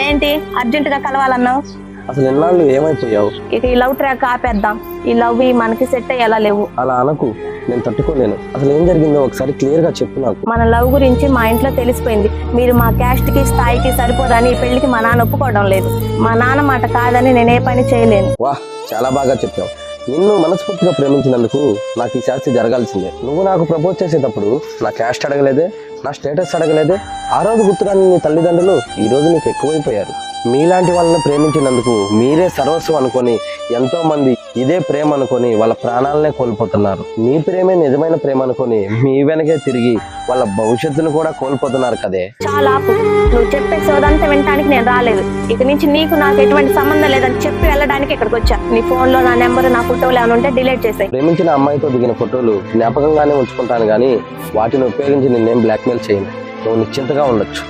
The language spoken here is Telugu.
ఏంటి? అర్జెంట్గా కలవాలన్నావు? అసలు ఎన్నాళ్ళు ఏమైపోయావు? ఇక ఈ లవ్ ట్రాక్ ఆపేద్దాం. ఈ లవ్ మనకి సెట్ అయ్యేలా లేవు. అలా అనకు. నేను తట్టుకోలేను. అసలు ఏం జరిగిందో ఒకసారి క్లియర్గా చెప్పు నాకు. మన లవ్ గురించి మా ఇంట్లో తెలిసిపోయింది. మీరు మా క్యాస్ట్కి స్థాయికి సరిపోదని ఈ పెళ్ళికి మా నాన్న ఒప్పుకోవడం లేదు. మా నాన్న మాట కాదని నేను పని చేయలేను. వాహ్ చాలా బాగా చెప్పావు. నిన్ను మనస్ఫూర్తిగా ప్రేమించినందుకు నాకు ఈ శాస్తి జరగాల్సిందే. నువ్వు నాకు ప్రపోజ్ చేసేటప్పుడు నా క్యాస్ట్ అడగలేదే నా స్టేటస్ అడగలేదే ఆ రోజు గుర్తురాని నీ తల్లిదండ్రులు ఈ రోజు నీకు ఎక్కువైపోయారు. మీలాంటి వాళ్ళని ప్రేమించినందుకు మీరే సర్వస్వం అనుకొని ఎంతో మంది ఇదే ప్రేమ అనుకొని వాళ్ళ ప్రాణాలనే కోల్పోతున్నారు. మీ ప్రేమే నిజమైన ప్రేమ అనుకొని మీ వెనకే తిరిగి వాళ్ళ భవిష్యత్తును కూడా కోల్పోతున్నారు కదే. చాలా నువ్వు చెప్పే సోదంతా వినడానికి నేను రాలేదు. ఇక నుంచి నీకు నాకు ఎటువంటి సంబంధం లేదని చెప్పి వెళ్ళడానికి ఇక్కడికి వచ్చా. నీ ఫోన్లో నా నెంబర్ నా ఫోటోలు ఏమైనా ఉంటే డిలీట్ చేసాయి. ప్రేమించిన అమ్మాయితో దిగిన ఫోటోలు జ్ఞాపకంగానే ఉంచుకుంటాను కానీ వాటిని ఉపయోగించి నిన్నేం బ్లాక్మెయిల్ చేయను. నువ్వు నిశ్చింతగా ఉండొచ్చు.